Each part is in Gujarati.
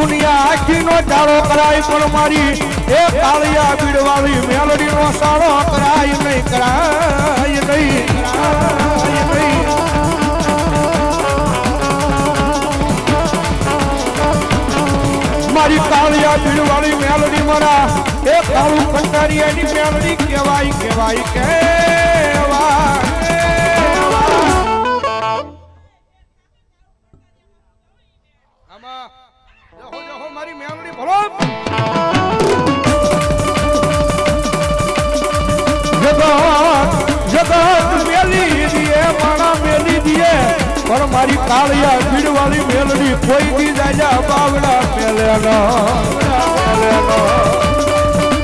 દુનિયા આખી નો ચાળો કરાય પણ મારી એ કાળિયા બીડવાળી મેલડી નો સારો કરાય નહીં કરાય નહીં. મારી કાળિયા ભીડવાળી મેલડી મારા, એ કાળું કંટારી એની મેલડી કહેવાય કહેવાય કે આમાં પણ મારી કાળિયા ભીડવાળી મેલડી કોઈ દી જાજા બાવડા મેલે નો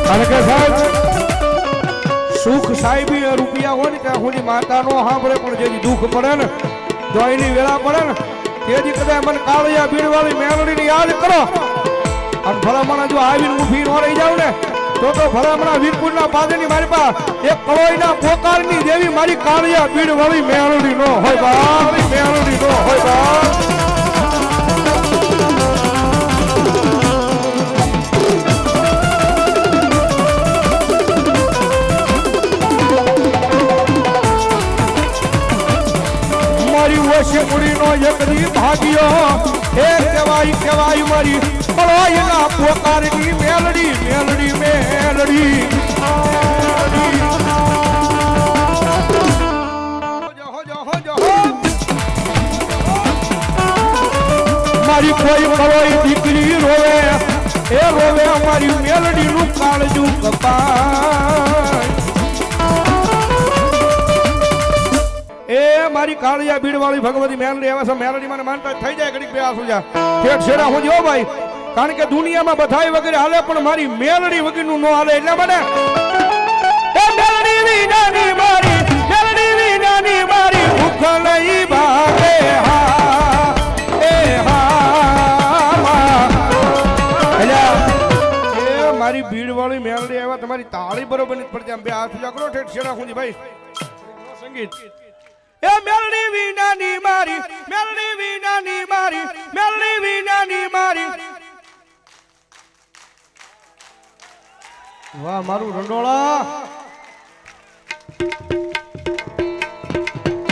કારણ કે સાહેબ, સુખ સાહેબી રૂપિયા હોય ને ત્યાં માતા નો સાંભળે પણ જે દુઃખ પડે ને દોઈની વેળા પડે ને તેથી કદાચ મને કાળિયા ભીડવાળી મેલડીને યાદ કરો. અને ભલામણા જો આવીને ઊભી ન રહી જાવ ને, તો તો ભલામણા વીરપુરના પાદરની મારી પાસે એક કળોઈના પોકારની દેવી મારી કાળિયા ભીડ વાળી મેળડી નો હોય બા. મેળડી નો હોય બા. મુડીનો એકદી ભાગ્યો. હે કેવાય કેવાય મારી. કળોઈના પોકારની મેલડી મેલડી મેલડી. મારી કોઈ કળોઈ દીકરી રોવે. એ રોવે અમારી મેલડીનું કાળજું કપાય મારી કાળિયા ભીડ વાળી ભગવતી મેલડી આવે છે, મેલડી મને માનતા થઈ જાય ઘડીક બે આસુ જા. ઠેઠ છેડા હું જો ભાઈ? કારણ કે દુનિયામાં બધાય વગેરે હાલે, પણ મારી મેલડી વગરનું ન હાલે, એટલે મને તમારી તાળી બરોબર નથી પડતી, આમ બે હાથ ઊંચા કરો, ઠેઠ છેડા હું ભાઈ. સંગીત. એ મેલડી વિનાની મારી, મેલડી વિનાની મારી, મેલડી વિનાની મારી. વાહ, મારું રંડોળા.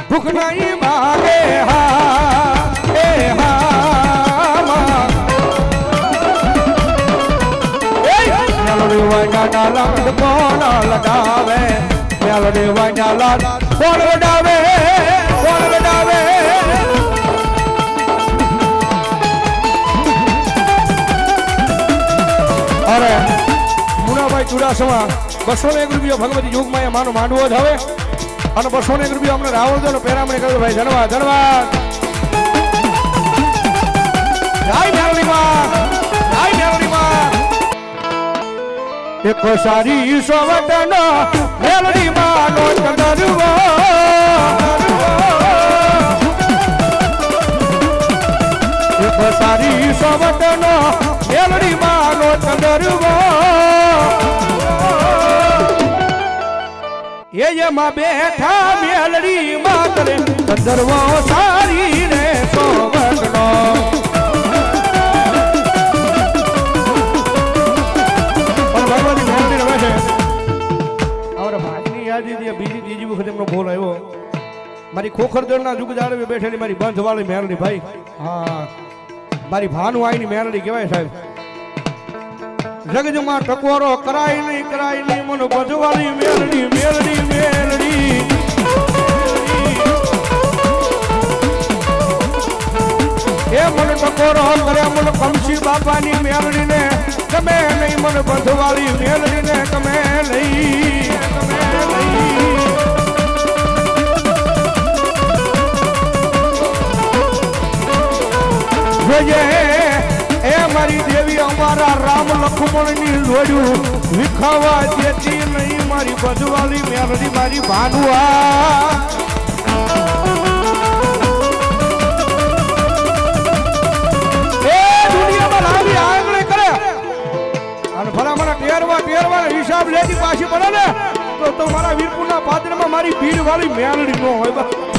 ભૂખ નહીં માગે હા, એ હા લગાવે? મેલડી વાંગા લાલ કોણ લગાવે? અરે મુનાભાઈ ચુડાસમા બસો ને એક રૂપિયા ભગવતી યુગમાં માનો માંડવો જ હવે. અને બસો ને એક રૂપિયા અમને રાવણ દો પેરામણી કર્યો. ભાઈ, ધન્યવાદ ધન્યવાદ. એક સારી સોવટનો મેલડી માનો ચંદરવો એક સારી સોવટનો મેલડી ચંદરવો એ એમાં બેઠા મેલડી માતરે ચંદરવો સારી રે હતી બીજી ત્રીજી વખત એમનો બોલ આવ્યો. મારી ખોખરદળના જુગ જાળવે બેઠેલી મારી બંધવાળી મેલડી ભાઈ. હા, મારી ભાનુ આઈની મેલડી કહેવાય સાહેબ. જગજમાં ટકોરો કરાય નહીં કરાય નહીં. મનો ભજવાની મેલડી મેલડી મેલડી. એ મને ટકોરો કરે મને કમસી બાપાની મેલડી ને ગમે નહીં મને બંધવાળી મેલડી ને ગમે નહીં. ગમે નહીં. એ મારી દેવી અમારા રામ લખમણની લોડ્યું. વિખાવા દેતી નહીં મારી બધવાળી મેલડી મારી ભાનુઆ. હિસાબ લેતી પાછી બને ને, તો તો મારા વીરપુરના પાદરમાં મારી ભીડ વાળી મેલડી ન હોય. બા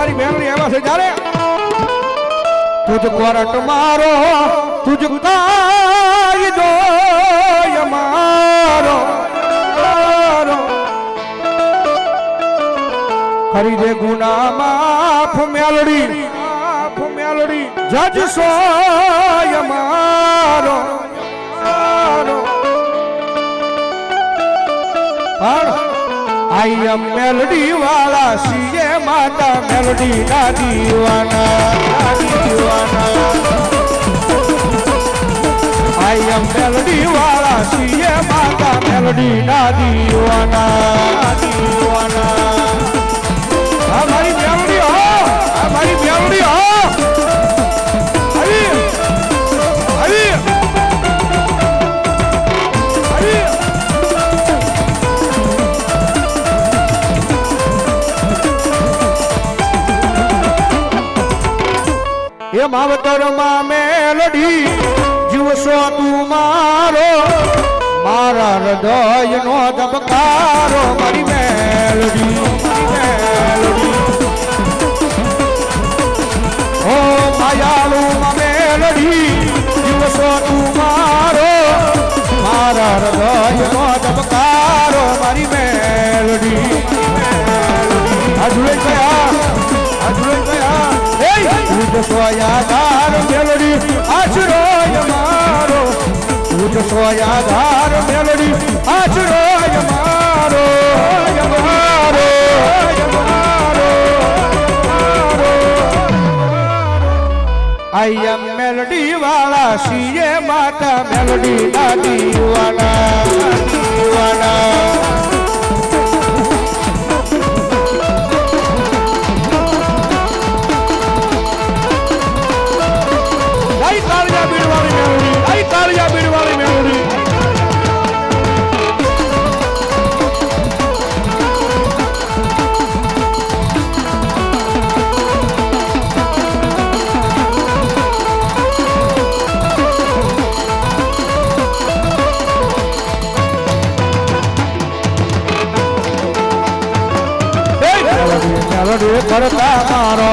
આવ્યા છે જ્યારે? તુજ કોરટ મારો, તુજ કાય દો મારો. મારો કરી દે ગુના માફ મેલડી માફ મેલડી જજ સોય મારો. મારો. આઈ એમ મેલડી વાળા સીએ માતા મેલડી ના દીવાના. દીવાના આઈ એમ મેલડી વાળા સીએ માતા મેલડી ના દીવાના દીવાના. આ મારી મેલડી હો, આ મારી મેલડી હો. એ માવતરમાં મેલડી જીવશો તું મારો. મારા હૃદયનો ધબકારો મારી મેલડી ઓ માયાળુ મેલડી જીવશો તું મારો. મારા હૃદયનો ધબકારો મારી મેલડી સોયાધાર મેલડી આશરોય મારો મારો મેલડી વાળા સીએ માતા મેલડી દાદી દીવાના કરતા મારો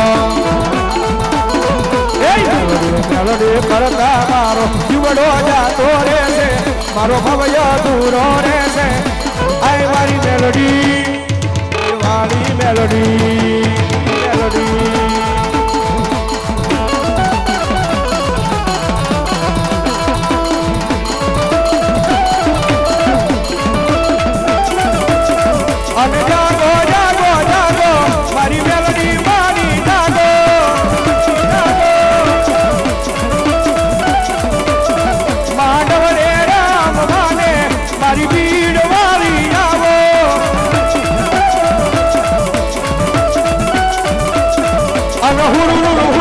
મેલડી કરતા મારો જીવડો જાતો રે છે મારો ભવ્ય દૂરો રે છે આય મારી મેલડી મેલડી મેલડી અને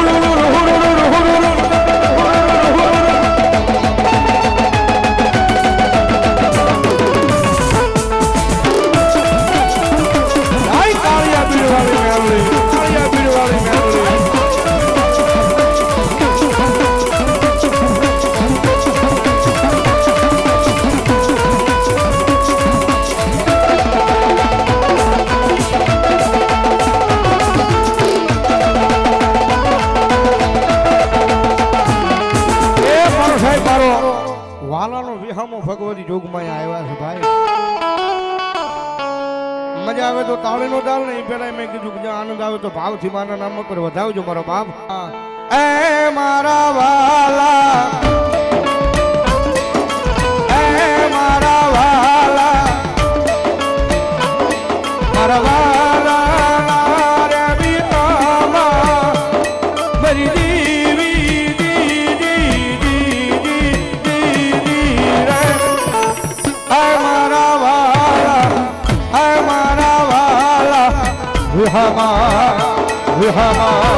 નો નહીં પેલા મેં કીધું કે આનંદ આવે તો ભાવથી મારા નામ પર વધાવજો મારો બાપ. એ મારા વાલા হা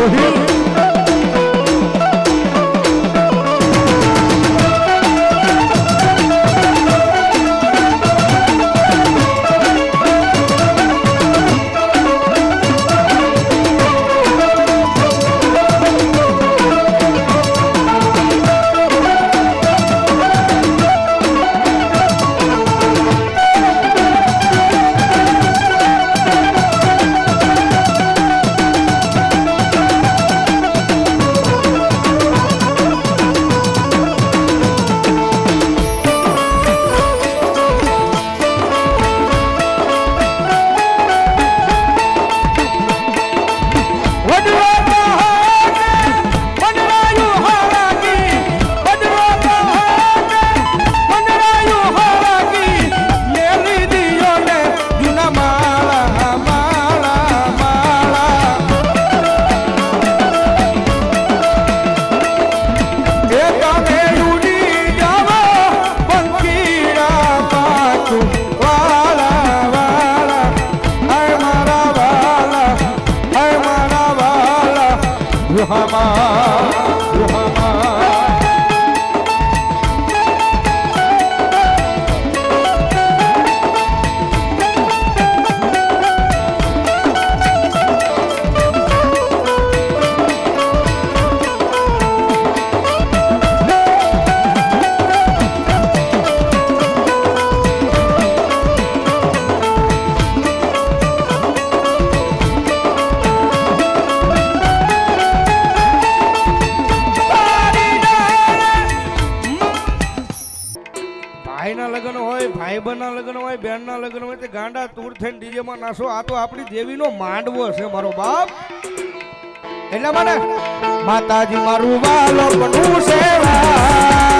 牛 逼 ભાઈબંધના લગ્ન હોય બેનના લગ્ન હોય, તે ગાંડા તૂર થઈને ડીજેમાં નાસો. આ તો આપણી દેવીનો માંડવો છે, મારો બાપ. એટલે મને માતાજી મારું વાલો પણ સેવા.